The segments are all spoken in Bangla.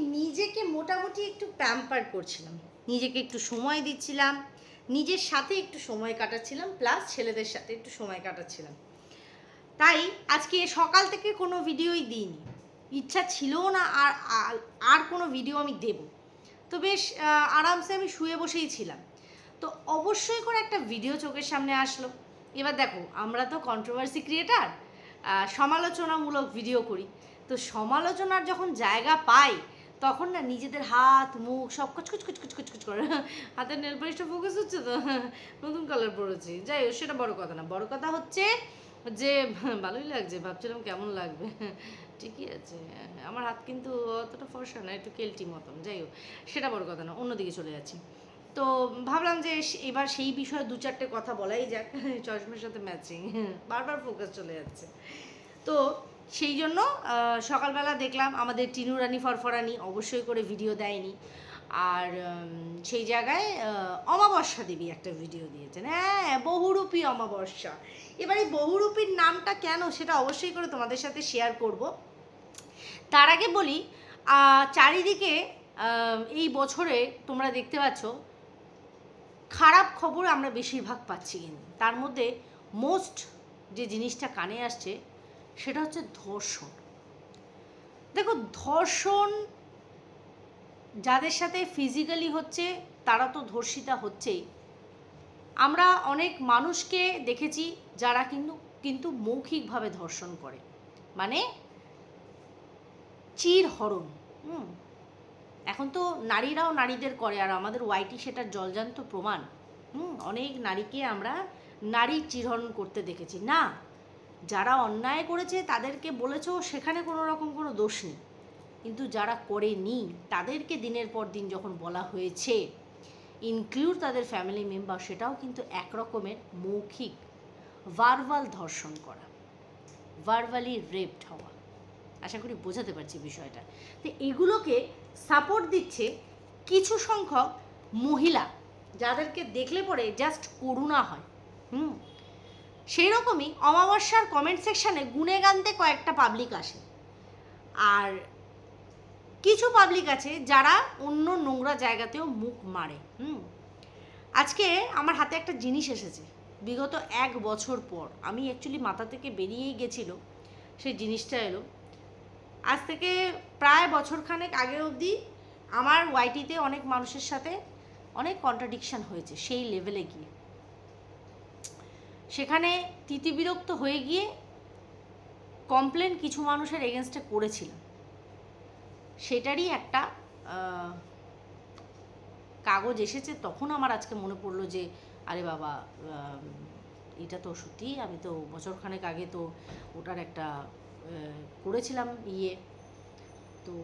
নিজেকে মোটামুটি একটু প্যাম্পার করছিলাম। নিজেকে একটু সময় দিচ্ছিলাম, নিজের সাথে একটু সময় কাটাচ্ছিলাম প্লাস ছেলেদের সাথে একটু সময় কাটাচ্ছিলাম। তাই আজকে সকাল থেকে কোনো ভিডিওই দিইনি। ইচ্ছা ছিলও না আর- আর কোনো ভিডিও আমি দেব। তো বেশ আরামসে আমি শুয়ে বসেই ছিলাম। তো অবশ্যই করে একটা ভিডিও চোখের সামনে আসলো। এবার দেখো, আমরা তো কন্ট্রোভার্সি ক্রিয়েটার সমালোচনামূলক ভিডিও করি। তো সমালোচনার যখন জায়গা পাই তখন না নিজেদের হাত, মুখ সব কুচকুচ কুচকুচ কুচকুচ করে। হাতের নেল পালিশটা ফোকাস হচ্ছে তো? নতুন কালার পড়েছি যাই হোক, সেটা বড় কথা না। বড় কথা হচ্ছে যে, ভালোই লাগছে। ভাবছিলাম কেমন লাগবে? ঠিকই আছে। আমার হাত কিন্তু অতটা ফর্সা না, একটু কেলটি মতন। যাই হোক, সেটা বড় কথা না। অন্যদিকে চলে যাচ্ছি। তো ভাবলাম যে এবার সেই বিষয়ে দু চারটে কথা বলাই যাক। চশমার সাথে ম্যাচিং বারবার ফোকাস চলে যাচ্ছে। তো সেই জন্য সকালবেলা দেখলাম আমাদের টিনু রানী, ফরফরানি অবশ্যই করে ভিডিও দেয়নি। আর সেই জায়গায় অমাবস্যা দেবী একটা ভিডিও দিয়েছেন। হ্যাঁ বহুরূপী অমাবস্যা। এবার এই বহুরূপীর নামটা কেন সেটা অবশ্যই করে তোমাদের সাথে শেয়ার করব। তার আগে বলি চারিদিকে এই বছরে তোমরা দেখতে পাচ্ছ, খারাপ খবর আমরা বেশিরভাগ পাচ্ছি কিন্তু। তার মধ্যে মোস্ট যে জিনিসটা কানে আসছে সেটা হচ্ছে ধর্ষণ। দেখো, ধর্ষণ যাদের সাথে ফিজিক্যালি হচ্ছে, তারা তো ধর্ষিতা হচ্ছেই। আমরা অনেক মানুষকে দেখেছি যারা কিন্তু কিন্তু মৌখিকভাবে ধর্ষণ করে। মানে চির হরণ, হুম? এখন তো নারীরাও নারীদের করে, আর আমাদের ওয়াইটি সেটার জলজান্ত প্রমাণ। হুম, অনেক নারীকে আমরা নারী চিরহরণ করতে দেখেছি। না যারা অন্যায় করেছে তাদেরকে বলেছ, সেখানে কোনো রকম কোনো দোষ নেই। কিন্তু যারা করেনি, তাদেরকে দিনের পর দিন যখন বলা হয়েছে ইনক্লুড তাদের ফ্যামিলি মেম্বার সেটাও কিন্তু এক রকমের মৌখিক ভার্বাল ধর্ষণ করা ভার্বালি রেপড হওয়া। আশা করি বোঝাতে পারছি বিষয়টা। তো এগুলোকে সাপোর্ট দিচ্ছে কিছু সংখ্যক মহিলা, যাদেরকে দেখলে পরে জাস্ট করুণা হয়। হুম? সেই রকমই অমাবস্যার কমেন্ট সেকশানে গুনে গানতে কয়েকটা পাবলিক আসে। আর কিছু পাবলিক আছে যারা অন্য নোংরা জায়গাতেও মুখ মারে, হুম? আজকে আমার হাতে একটা জিনিস এসেছে। বিগত এক বছর পর আমি অ্যাকচুয়ালি মাথা থেকে বেরিয়েই গেছিল, সেই জিনিসটা এলো। আজ থেকে প্রায় বছরখানেক আগে অবধি আমার ওয়াইটিতে অনেক মানুষের সাথে অনেক কন্ট্রাডিকশান হয়েছে সেই লেভেলে গিয়ে। সেখানে তিতিবিরক্ত হয়ে গিয়ে কমপ্লেন কিছু মানুষের এগেনস্টে করেছিলাম সেটারই একটা কাগজ এসেছে। তখন আমার আজকে মনে পড়ল যে, আরে বাবা এটা তো সত্যি, আমি তো বছরখানেক আগে তো ওটার একটা করেছিলাম ইয়ে। তো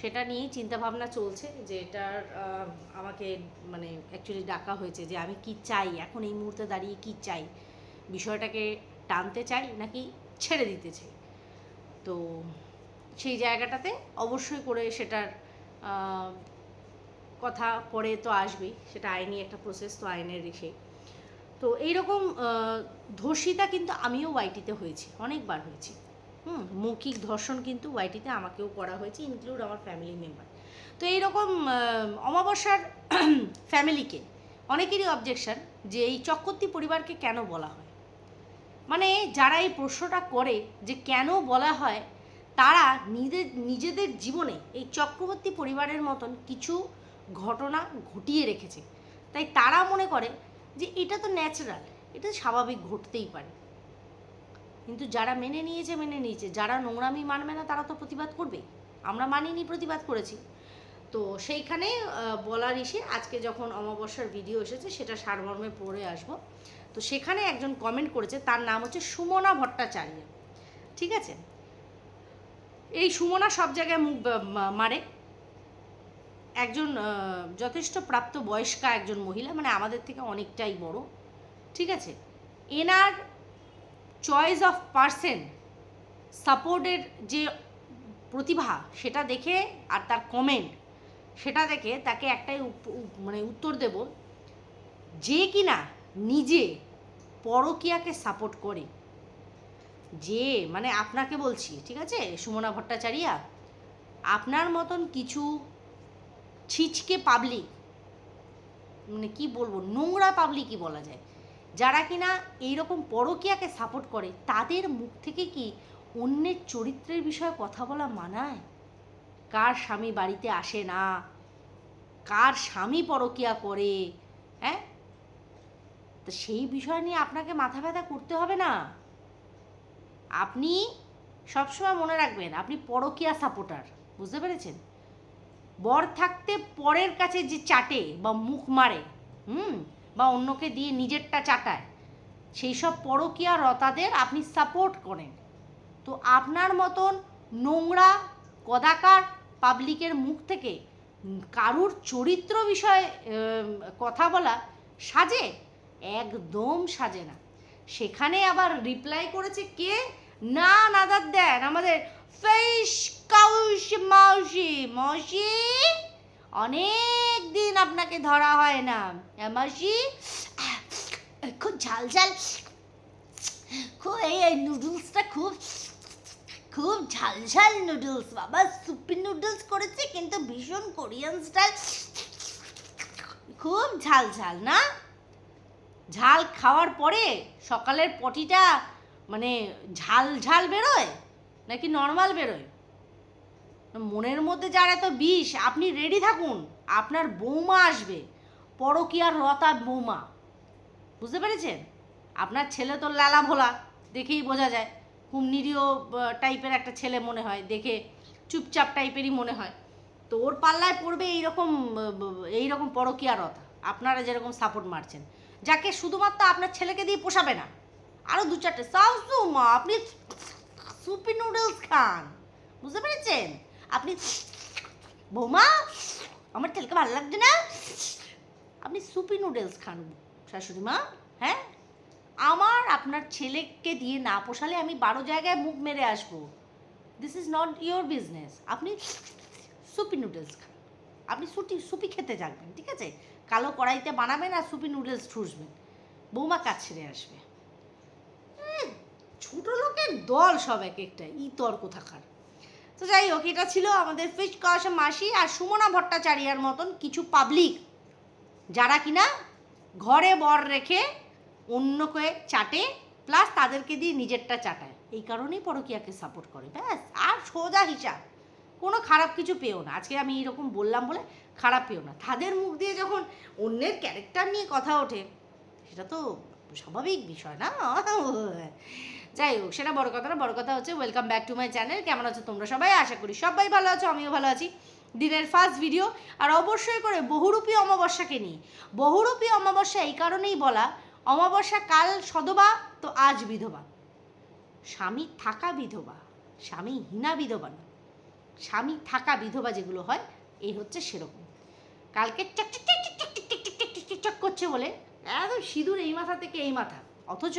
সেটা নিয়েই চিন্তাভাবনা চলছে যে, এটার আমাকে মানে অ্যাকচুয়ালি ডাকা হয়েছে যে, আমি কি চাই? এখন এই মুহূর্তে দাঁড়িয়ে কি চাই? বিষয়টাকে টানতে চাই নাকি ছেড়ে দিতে চাই? তো সেই জায়গাটাতে অবশ্যই করে সেটার কথা পরে তো আসবেই। সেটা আইনি একটা প্রসেস তো আইনের রেখে। তো এইরকম ধর্ষিতা কিন্তু আমিও ওয়াইটিতে হয়েছি, অনেকবার হয়েছি। হুম, মৌখিক ধর্ষণ কিন্তু ওয়াইটিতে আমাকেও করা হয়েছে ইনক্লুড আমার ফ্যামিলি মেম্বার তো এইরকম অমাবস্যার ফ্যামিলিকে অনেকেরই অবজেকশন যে এই চক্রবর্তী পরিবারকে কেন বলা হয়? মানে যারা এই প্রশ্নটা করে যে কেন বলা হয়, তারা নিজেদের নিজেদের জীবনে এই চক্রবর্তী পরিবারের মতন কিছু ঘটনা ঘটিয়ে রেখেছে। তাই তারা মনে করে যে এটা তো ন্যাচারাল এটা স্বাভাবিক ঘটতেই পারে। কিন্তু যারা মেনে নিয়েছে মেনে নিয়েছে, যারা নোংরামি মানবে না, তারা তো প্রতিবাদ করবেই আমরা মানিনি, প্রতিবাদ করেছি। তো সেইখানে বলার ইসে আজকে যখন অমাবস্যার ভিডিও এসেছে, সেটা সারমর্মে পড়ে আসব। তো সেখানে একজন কমেন্ট করেছে, তার নাম হচ্ছে সুমনা ভট্টাচার্য। ঠিক আছে? এই সুমনা সব জায়গায় মুখ মারে। একজন যথেষ্ট প্রাপ্ত বয়স্কা একজন মহিলা মানে আমাদের থেকে অনেকটাই বড়। ঠিক আছে? এনার চয়েস অফ পার্সন সাপোর্টের যে প্রতিভা, সেটা দেখে আর তার কমেন্ট সেটা দেখে তাকে একটাই মানে উত্তর দেব, যে কিনা নিজে পরকিয়াকে সাপোর্ট করে। যে মানে আপনাকে বলছি, ঠিক আছে? সুমনা ভট্টাচারিয়া, আপনার মতন কিছু ছিচকে পাবলিক মানে কি বলব, নোংরা পাবলিকই বলা যায়, যারা কিনা এইরকম পরকীয়াকে সাপোর্ট করে, তাদের মুখ থেকে কি অন্যের চরিত্রের বিষয়ে কথা বলা মানায়? কার স্বামী বাড়িতে আসে না? কার স্বামী পরকীয়া করে? হ্যাঁ? সেই বিষয় নিয়ে আপনাকে মাথা ব্যথা করতে হবে না। আপনি সবসময় মনে রাখবেন, আপনি পরকীয়া সাপোর্টার, বুঝতে পেরেছেন? বর থাকতে পরের কাছে যে চাটে বা মুখ মারে, হুম, বা অন্যকে দিয়ে নিজেরটা চাটায়, সেই সব পরকীয়া রতাদের আপনি সাপোর্ট করেন। তো আপনার মতন নোংরা, কদাকার পাবলিকের মুখ থেকে কারুর চরিত্র বিষয়ে কথা বলা সাজে একদম সাজে না। সেখানে আবার রিপ্লাই করেছে কে? না, নাদার দেন, আমাদের ফেস মাউসি অনেক দিন আপনাকে ধরা হয় না। মাসি খুব ঝাল ঝাল, খুব এই নুডলসটা খুব খুব ঝাল ঝাল নুডলস বাবা সুপি নুডলস করেছে, কিন্তু ভীষণ কোরিয়ান স্টাইল খুব ঝাল ঝাল, না? ঝাল খাওয়ার পরে সকালের পটিটা মানে ঝাল ঝাল বেরোয় নাকি নর্মাল বেরোয়? মনের মধ্যে যার এত বিষ, আপনি রেডি থাকুন, আপনার বৌমা আসবে, পরকীয়ার রতা বৌমা। বুঝতে পেরেছেন? আপনার ছেলে তো লালা ভোলা, দেখেই বোঝা যায়। খুব নিরীহ টাইপের একটা ছেলে মনে হয়, দেখে চুপচাপ টাইপেরই মনে হয়। তো ওর পাল্লায় পড়বে এইরকম এইরকম পরকীয়া রথা আপনারা যেরকম সাপোর্ট মারছেন। যাকে শুধুমাত্র আপনার ছেলেকে দিয়ে পোষাবে না। আরও দু চারটে। সাউসু মা, আপনি সুপি নুডলস খান। বুঝতে পেরেছেন? আপনি বৌমা, আমার ছেলেকে ভালো লাগছে না? আপনি সুপি নুডলস খান, শাশুড়ি মা হ্যাঁ? আমার আপনার ছেলেকে দিয়ে না পোষালে আমি বারো জায়গায় মুখ মেরে আসব। This is not your business আপনি সুপি নুডলস খান। আপনি সুটি, সুপি খেতে যাবেন ঠিক আছে? কালো কড়াইতে বানাবেন আর সুপি নুডলস ঠুসবেন। বৌমা কাজ ছেড়ে আসবে। ছোট লোকের দল সব এক একটা ই তর্ক থাকার তো যাই হোক, এটা ছিল আমাদের ফিশ কষা মাসি আর সুমনা ভট্টাচার্যার মতন কিছু পাবলিক যারা কিনা ঘরে বর রেখে অন্যকে চাটে প্লাস তাদেরকে দিয়ে নিজেরটা চাটায়। এই কারণেই পরকীয়াকে সাপোর্ট করে, ব্যাস। আর সোজা হিসাব। কোনো খারাপ কিছু পেও না। আজকে আমি এরকম বললাম বলে খারাপ পেও না। তাদের মুখ দিয়ে যখন অন্যের ক্যারেক্টার নিয়ে কথা ওঠে, সেটা তো স্বাভাবিক বিষয় না? যাই হোক, সেটা বড় কথা না, বড় কথা হচ্ছে welcome back to my channel কেমন আছো তোমরা সবাই? আশা করি সবাই ভালো আছো, আমিও ভালো আছি। দিনের ফার্স্ট ভিডিও আর অবশ্যই করে বহুরূপী অমাবস্যাকে নিয়ে। বহুরূপী অমাবস্যা এই কারণেই বলা, অমাবস্যা কাল সদবা, তো আজ বিধবা। স্বামী থাকা বিধবা, স্বামী হীনা বিধবা না স্বামী থাকা বিধবা যেগুলো হয়, এই হচ্ছে সেরকম। কালকে চক করছে বলে একদম সিঁদুর এই মাথা থেকে এই মাথা। অথচ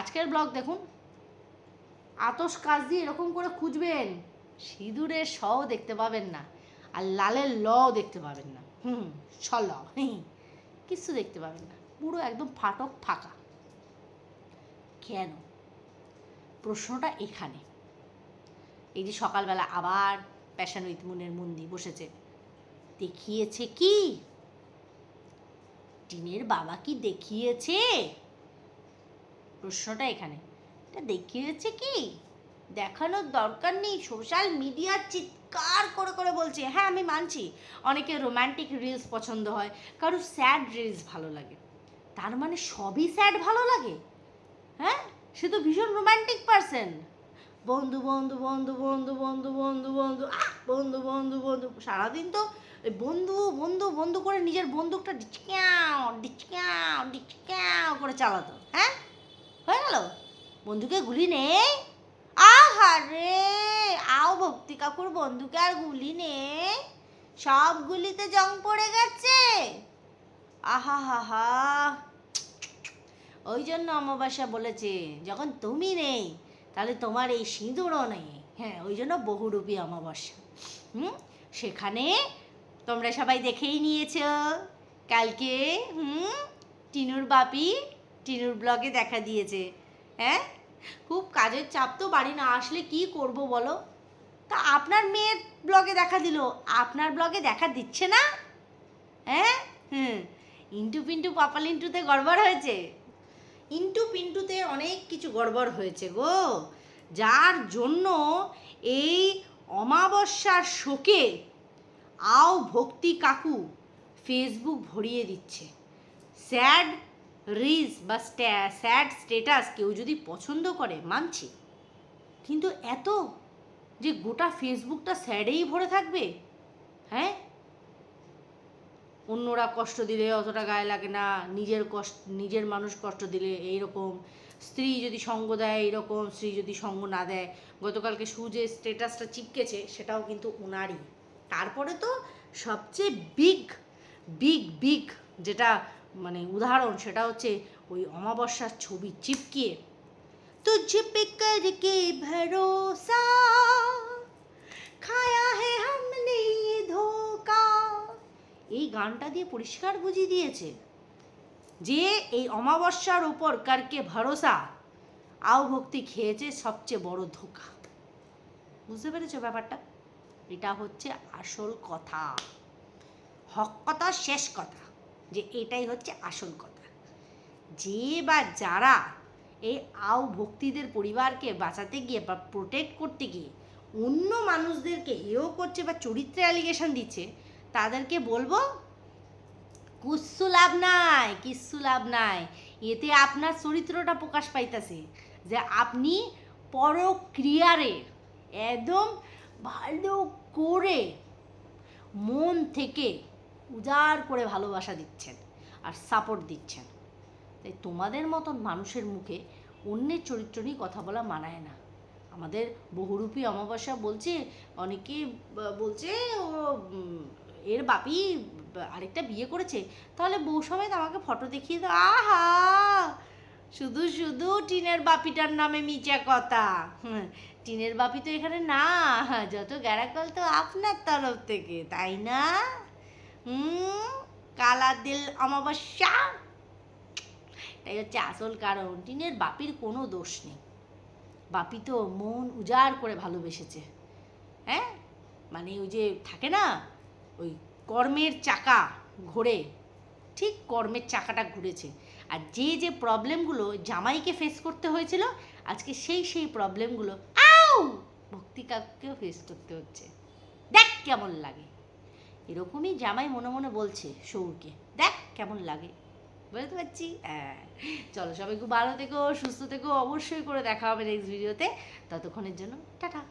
আজকের ব্লগ দেখুন, আতস কাজ দিয়ে এরকম করে খুঁজবেন, সিঁদুরের শও দেখতে পাবেন না, আর লালের ল দেখতে পাবেন না। হুম ছল হুম কিচ্ছু দেখতে পাবেন না, পুরো একদম ফাটক ফাঁকা। কেন? প্রশ্নটা এখানে। এই যে সকালবেলা আবার প্যাশন উইথ মুনের মন্দির বসেছে। দেখিয়েছে কি? টিনের বাবা কি দেখিয়েছে? প্রশ্নটা এখানে। এটা দেখিয়েছে কি? দেখানোর দরকার নেই। সোশ্যাল মিডিয়া চিৎকার করে করে বলছে হ্যাঁ আমি মানছি। অনেকে রোম্যান্টিক রিলস পছন্দ হয়, কারও স্যাড রিলস ভালো লাগে। তার মানে সবই স্যাড ভালো লাগে? হ্যাঁ? সে তো ভীষণ রোম্যান্টিক পার্সন বন্ধু বন্ধু বন্ধু বন্ধু বন্ধু বন্ধু বন্ধু বন্ধু বন্ধু বন্ধু, সারাদিন তো বন্ধু বন্ধু বন্ধু করে নিজের বন্দুকটা ডিচক্যাও ডিচক্যাও ডিচক্যাও করে চালাতো হ্যাঁ? হয়ে গেল? বন্ধুকে গুলি নেই? আহারে আও ভক্তি কাকুর বন্ধুকে আর গুলি নেই? সব গুলিতে জং পড়ে গেছে? আহা হা হা। ওই জন্য অমাবস্যা বলেছে, যখন তুমি নেই তাহলে তোমার এই সিঁদুরও নেই হ্যাঁ ওই জন্য বহুরূপী অমাবস্যা। হুম? সেখানে তোমরা সবাই দেখেই নিয়েছ। কালকে, হুম, টিনুর বাপি টিনুর ব্লগে দেখা দিয়েছে। হ্যাঁ? খুব কাজের চাপ তো বাড়ি না, আসলে কি করব বলো? তা আপনার মেয়ের ব্লগে দেখা দিল। আপনার ব্লগে দেখা দিচ্ছে না? হ্যাঁ? হুম। ইন্টু পিন্টু পাপাল ইন্টুতে গড়বড় হয়েছে। ইন্টু পিন্টুতে অনেক কিছু গড়বড় হয়েছে গো। যার জন্য এই অমাবস্যার শোকে আও ভক্তি কাকু ফেসবুক ভরিয়ে দিচ্ছে। স্যাড রিলস বা স্যাড স্টেটাস কেউ যদি পছন্দ করে, মানছি। কিন্তু এত যে গোটা ফেসবুকটা স্যাডেই ভরে থাকবে হ্যাঁ? অন্যরা কষ্ট দিলে অতটা গায়ে লাগে না, নিজের কষ্ট, নিজের মানুষ কষ্ট দিলে এই রকম স্ত্রী যদি সঙ্গ দেয়, এইরকম স্ত্রী যদি সঙ্গ না দেয়, গতকালকে সু যে স্টেটাসটা চিপকেছে, সেটাও কিন্তু ওনারই তারপরে তো সবচেয়ে বিগ বিগ বিগ যেটা মানে উদাহরণ, সেটা হচ্ছে ওই অমাবস্যার ছবি চিপকিয়ে। তো পে কে ভরোসা গানটা দিয়ে পরিষ্কার বুঝিয়ে দিয়েছে যে এই অমাবস্যার উপর কারকে ভরসা, আও ভক্তি খেয়েছে সবচেয়ে বড় ধোকা। বুঝতে পেরেছ ব্যাপারটা? এটা হচ্ছে আসল কথা। হক কথা, শেষ কথা। যে এটাই হচ্ছে আসল কথা। যে বা যারা এই আও ভক্তিদের পরিবারকে বাঁচাতে গিয়ে বা প্রোটেক্ট করতে গিয়ে অন্য মানুষদেরকে হেও করছে বা চরিত্রে অ্যালিগেশন দিচ্ছে, তাদেরকে বলব কুচ্ছু লাভ নাই, কিচ্ছু লাভ নাই। এতে আপনার চরিত্রটা প্রকাশ পাইতেছে যে আপনি পরক্রিয়ারে একদম ভালো করে মন থেকে উজাড় করে ভালোবাসা দিচ্ছেন আর সাপোর্ট দিচ্ছেন। তাই তোমাদের মতন মানুষের মুখে অন্যের চরিত্র নিয়ে কথা বলা মানায় না। আমাদের বহুরূপী অমাবস্যা বলছে, অনেকে বলছে, ও এর বাপি আরেকটা বিয়ে করেছে, তাহলে বউ সমেত আমাকে ফটো দেখিয়ে দাও। আহা! শুধু শুধু টিনের বাপিটার নামে মিচা কথা। টিনের বাপি তো এখানে না, যত গ্যারাকল তো আপনার তরফ থেকে, তাই না? হুম, কালা দিল অমাবস্যা। তাই হচ্ছে আসল কারণ, টিনের বাপির কোনো দোষ নেই। বাপি তো মন উজাড় করে ভালোবেসেছে। হ্যাঁ? মানে ওই যে থাকে না, ওই কর্মের চাকা ঘোরে, ঠিক কর্মের চাকাটা ঘুরেছে। আর যে যে প্রবলেমগুলো জামাইকে ফেস করতে হয়েছিল, আজকে সেই সেই প্রবলেমগুলো, আউ! ভক্তি কাকুকেও ফেস করতে হচ্ছে। দেখ কেমন লাগে। এরকমই জামাই মনে মনে বলছে সৌরকে, দেখ কেমন লাগে। বুঝতে পারছি? হ্যাঁ। চলো সবাই খুব ভালো থেকো, সুস্থ থেকো, অবশ্যই করে দেখা হবে নেক্সট ভিডিওতে ততক্ষণের জন্য টাটা।